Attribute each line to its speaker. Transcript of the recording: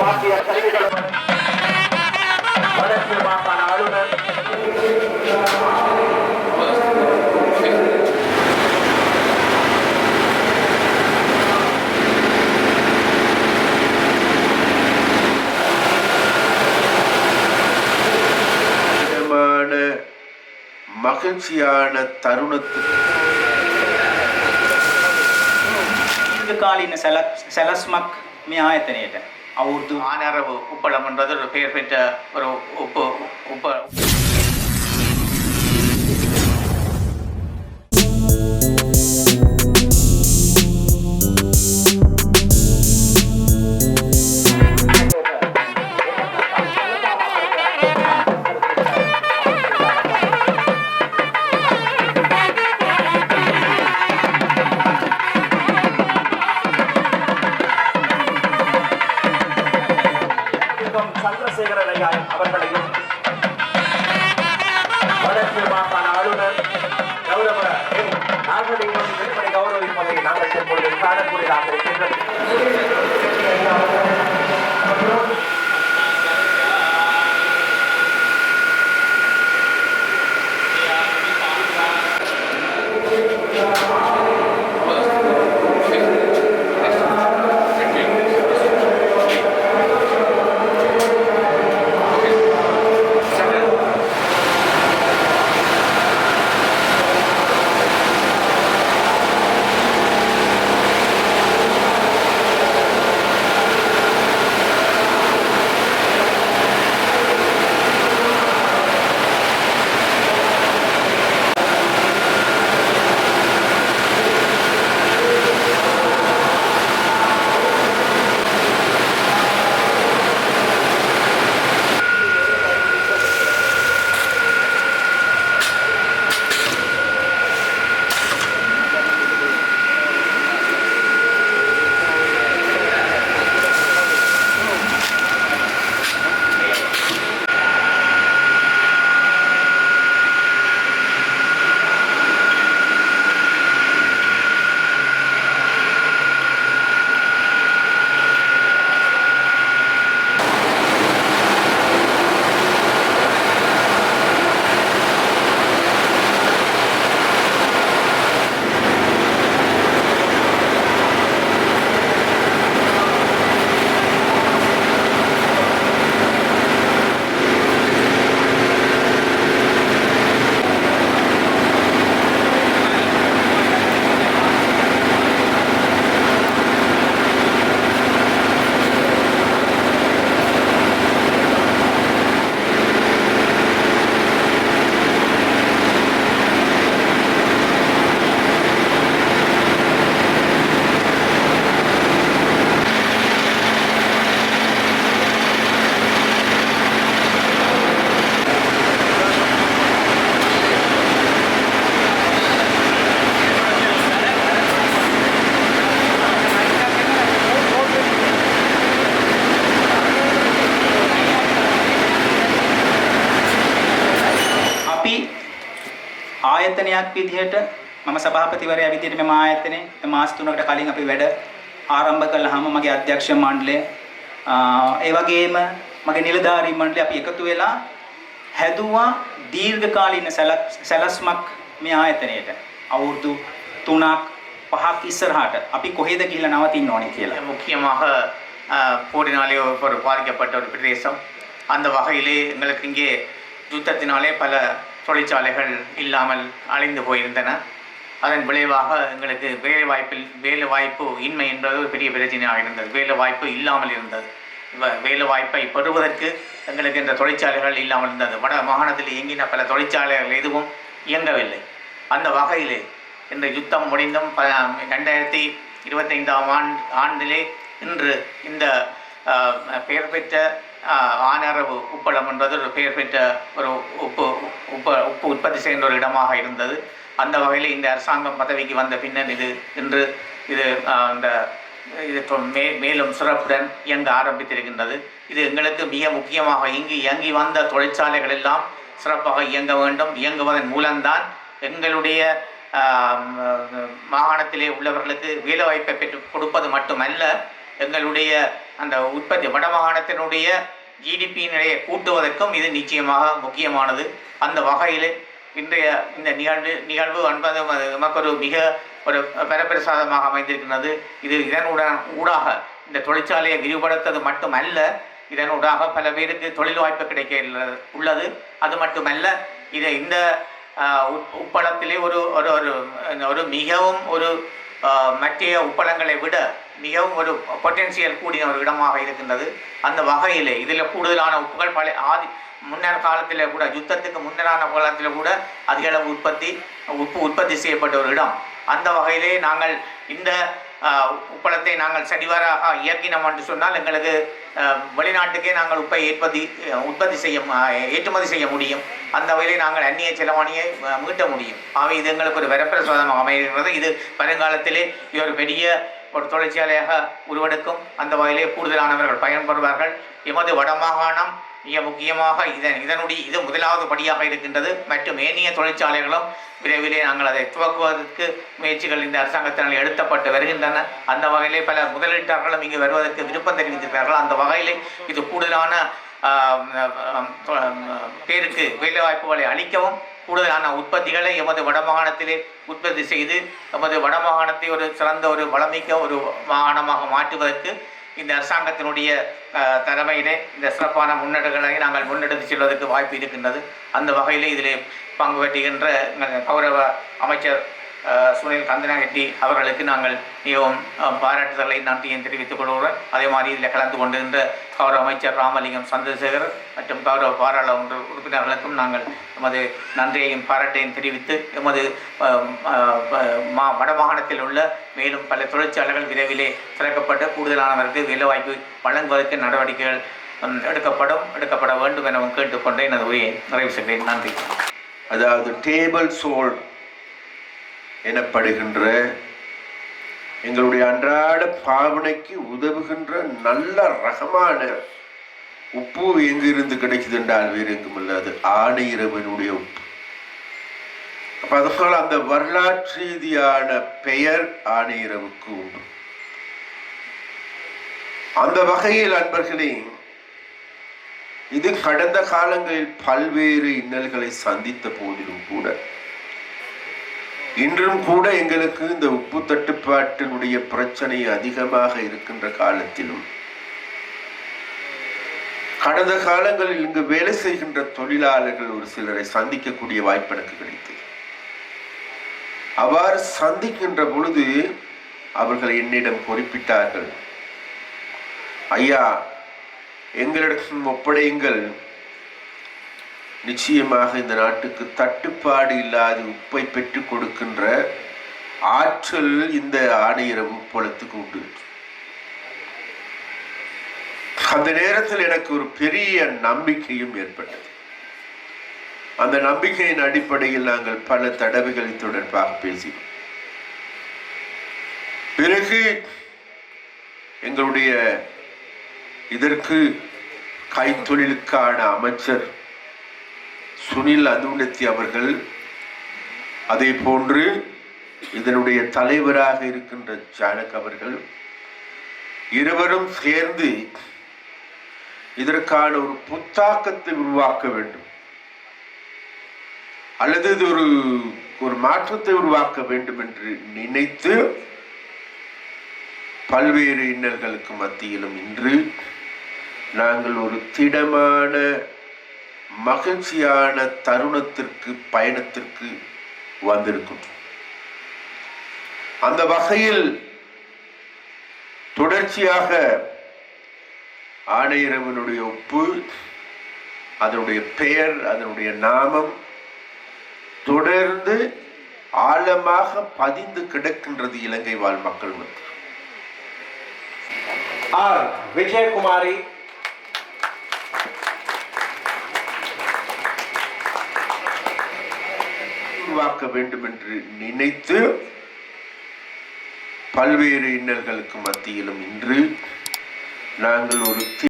Speaker 1: வாத்திய கருவிகளுடன் வடக்கு மாகாண ஆளுநர்
Speaker 2: நிச்சயமான மகிழ்ச்சியான தருணத்துக்கு
Speaker 3: දීර්ඝකාලීන සැලක්- සැලැස්මක් මේ ආයතනයට அவருக்கு
Speaker 4: ஆனார உப்பளம் என்றது ஒரு பெயர் பெற்ற ஒரு உப்பு உப்ப.
Speaker 1: நாகலிங்கம் விடுபடி கௌரவிப்பதை நாங்கள் இப்பொழுது காணக்கூடியதாக இருக்கின்றது
Speaker 3: ආයතනයක් විදිහට මම සභාපතිවරයා විදිහට මෙම ආයතනයේ මාස 3කට කලින් අපි වැඩ ආරම්භ කළාම මගේ අධ්‍යක්ෂ මණ්ඩලය ආ, ඒ වගේම මගේ නිලධාරී මණ්ඩලය අපි එකතු වෙලා හැදුවා දීර්ඝකාලීන සැලක්- සැලැස්මක් මේ ආයතනයට අවුරුදු 3ක් 5ක් ඉස්සරහට අපි කොහෙද ගිහිල්ලා නවතින්න ඕනේ කියලා.
Speaker 4: முக்கியமாக அஹ், போரினாலே ஒரு பாதிக்கப்பட்ட ஒரு பிரதேசம் அந்த வகையிலே எங்களுக்கு இங்கே யுத்தத்தினாலே பல தொழிற்சாலைகள் இல்லாமல் அழிந்து போயிருந்தன. அதன் விளைவாக எங்களுக்கு வேலை வாய்ப்பில் வேலை வாய்ப்பு இன்மை என்பது ஒரு பெரிய பிரச்சனையாக இருந்தது. வேலை வாய்ப்பு இல்லாமல் இருந்தது. வேலை வாய்ப்பை பெறுவதற்கு எங்களுக்கு இந்த தொழிற்சாலைகள் இல்லாமல் இருந்தது. வட மாகாணத்தில் இயங்கின பல தொழிற்சாலைகள் எதுவும் இயங்கவில்லை. அந்த வகையிலே இந்த யுத்தம் முடிந்தும் ப ரெண்டாயிரத்தி இருபத்தைந்தாம் ஆண்டு ஆண்டிலே இன்று இந்த பெயர் பெற்ற ஆனரவு உப்பளம் என்றது ஒரு பெயர் பெற்ற ஒரு உப்பு உப்பு உப்பு உற்பத்தி செய்கின்ற ஒரு இடமாக இருந்தது. அந்த வகையில் இந்த அரசாங்கம் பதவிக்கு வந்த பின்னர் இது இன்று இது அந்த இந்த இது மே மேலும் சிறப்புடன் இயங்க ஆரம்பித்திருக்கின்றது. இது எங்களுக்கு மிக முக்கியமாக இங்கு இயங்கி வந்த தொழிற்சாலைகள் எல்லாம் சிறப்பாக இயங்க வேண்டும். இயங்குவதன் மூலம்தான் எங்களுடைய மாகாணத்திலே உள்ளவர்களுக்கு வேலைவாய்ப்பை பெற்று கொடுப்பது மட்டுமல்ல எங்களுடைய அந்த உற்பத்தி வடமாகாணத்தினுடைய ஜிடிபியினுடைய கூட்டுவதற்கும் இது நிச்சயமாக முக்கியமானது. அந்த வகையில் இன்றைய இந்த நிகழ்வு நிகழ்வு என்பது நமக்கு ஒரு மிக ஒரு வரப்பிரசாதமாக அமைந்திருக்கிறது. இது இதனுடன் ஊடாக இந்த தொழிற்சாலையை விரிவுபடுத்தது மட்டுமல்ல இதனூடாக பல பேருக்கு தொழில் வாய்ப்பு கிடைக்க உள்ளது. அது மட்டுமல்ல இதை இந்த உப்- உப்பளத்திலே ஒரு ஒரு ஒரு மிகவும் ஒரு மற்ற உப்பளங்களை விட மிகவும் ஒரு பொட்டென்சியல் கூடிய ஒரு இடமாக இருக்கின்றது. அந்த வகையிலே இதில் கூடுதலான உப்புகள் பழைய ஆதி முன்னர் காலத்தில் கூட யுத்தத்துக்கு முன்னரான காலத்தில் கூட அதிக அளவு உற்பத்தி உப்பு உற்பத்தி செய்யப்பட்ட ஒரு இடம். அந்த வகையிலே நாங்கள் இந்த உப்பளத்தை நாங்கள் சரிவராக இயக்கினோம் என்று சொன்னால் எங்களுக்கு வெளிநாட்டுக்கே நாங்கள் உப்பை ஏற்பதி உற்பத்தி செய்ய ஏற்றுமதி செய்ய முடியும். அந்த வகையிலே நாங்கள் அந்நிய செலவாணியை மீட்ட முடியும். ஆகவே இது எங்களுக்கு ஒரு வரப்பிரசாதமாக அமைகிறது இது வருங்காலத்திலே இது ஒரு பெரிய ஒரு தொழிற்சாலையாக உருவெடுக்கும். அந்த வகையிலே கூடுதலானவர்கள் பயன்பெறுவார்கள் எமது வடமாகாணம் மிக முக்கியமாக இதன் இதனுடைய இது முதலாவது படியாக இருக்கின்றது. மற்றும் ஏனைய தொழிற்சாலைகளும் விரைவிலே நாங்கள் அதை துவக்குவதற்கு முயற்சிகள் இந்த அரசாங்கத்தினால் எடுத்தப்பட்டு வருகின்றன. அந்த வகையிலே பல முதலீட்டாளர்களும் இங்கு வருவதற்கு விருப்பம் தெரிவித்திருக்கிறார்கள். அந்த வகையிலே இது கூடுதலான பேருக்கு வேலைவாய்ப்புகளை அளிக்கவும் கூடுதலான உற்பத்திகளை எமது வடமாகாணத்திலே உற்பத்தி செய்து எமது வடமாகாணத்தை ஒரு சிறந்த ஒரு வளமிக்க ஒரு மாகாணமாக மாற்றுவதற்கு இந்த அரசாங்கத்தினுடைய தலைமையிலே இந்த சிறப்பான முன்னெடுகளை நாங்கள் முன்னெடுத்து செல்வதற்கு வாய்ப்பு இருக்கின்றது. அந்த வகையிலே இதிலே பங்கு பெற்றுகின்ற கௌரவ அமைச்சர் சுனில் கந்தனாகட்டி அவர்களுக்கு நாங்கள் மிகவும் பாராட்டுதலை நன்றியும் தெரிவித்துக் கொள்கிறோம். அதே மாதிரி இதில் கலந்து கொண்டிருந்த கௌரவ அமைச்சர் ராமலிங்கம் சந்திரசேகர் மற்றும் கௌரவ பாராளுமன்ற உறுப்பினர்களுக்கும் நாங்கள் எமது நன்றியையும் பாராட்டையும் தெரிவித்து எமது மா வடமாகாணத்தில் உள்ள மேலும் பல தொழிற்சாலைகள் விரைவிலே திறக்கப்பட்டு கூடுதலானவருக்கு வேலைவாய்ப்பு வழங்குவதற்கு நடவடிக்கைகள் எடுக்கப்படும் எடுக்கப்பட வேண்டும் எனவும் கேட்டுக்கொண்டே எனது உரையை நிறைவு செய்கிறேன். நன்றி.
Speaker 2: அதாவது டேபிள் சோல் எனப்படுகின்ற எங்களுடைய அன்றாட பாவனைக்கு உதவுகின்ற நல்ல ரகமான உப்பு எங்கிருந்து கிடைக்குது என்றால் வேறு எங்கும் இல்லாது அது ஆணையிறவனுடைய உப்பு. அப்ப அதனால் அந்த வரலாற்று ரீதியான பெயர் ஆணையிறவுக்கு உண்டு. அந்த வகையில் அன்பர்களே இது கடந்த காலங்களில் பல்வேறு இன்னல்களை சந்தித்த போதிலும் கூட இன்றும் கூட எங்களுக்கு இந்த உப்பு தட்டுப்பாட்டினுடைய பிரச்சனை அதிகமாக இருக்கின்ற காலத்திலும். கடந்த காலங்களில் இங்கு வேலை செய்கின்ற தொழிலாளர்கள் ஒரு சிலரை சந்திக்கக்கூடிய வாய்ப்பு எனக்கு கிடைத்தது. அவ்வாறு சந்திக்கின்ற பொழுது அவர்கள் என்னிடம் குறிப்பிட்டார்கள் ஐயா எங்களிடம் ஒப்படையுங்கள். நிச்சயமாக இந்த நாட்டுக்கு தட்டுப்பாடு இல்லாத உப்பை பெற்றுக் கொடுக்கின்ற ஆற்றல் இந்த ஆணையரம் உப்பளத்துக்கு உண்டு. அந்த நேரத்தில் எனக்கு ஒரு பெரிய நம்பிக்கையும் ஏற்பட்டது. அந்த நம்பிக்கையின் அடிப்படையில் நாங்கள் பல தடவைகளை தொடர்பாக பேசினோம். பிறகு எங்களுடைய இதற்கு கைத்தொழிலுக்கான அமைச்சர் சுனில் அதுனத்தி அவர்கள் அதே போன்று இதனுடைய தலைவராக இருக்கின்ற ஜானக் அவர்கள் இருவரும் சேர்ந்து இதற்கான ஒரு புத்தாக்கத்தை உருவாக்க வேண்டும். அல்லது இது ஒரு ஒரு மாற்றத்தை உருவாக்க வேண்டும் என்று நினைத்து பல்வேறு இன்னல்களுக்கு மத்தியிலும் இன்று நாங்கள் ஒரு திடமான மகிழ்ச்சியான தருணத்திற்கு பயணத்திற்கு வந்திருக்கின்றோம் அந்த வகையில் தொடர்ச்சியாக ஆணையரவனுடைய ஒப்பு அதனுடைய பெயர் அதனுடைய நாமம் தொடர்ந்து ஆழமாக பதிந்து கிடக்கின்றது இலங்கை வாழ் மக்கள் மத்தியில்.
Speaker 1: ஆர். விஜயகுமாரி
Speaker 2: உருவாக்க வேண்டும் என்று நினைத்து பல்வேறு இன்னல்களுக்கு மத்தியிலும் இன்று நாங்கள் ஒரு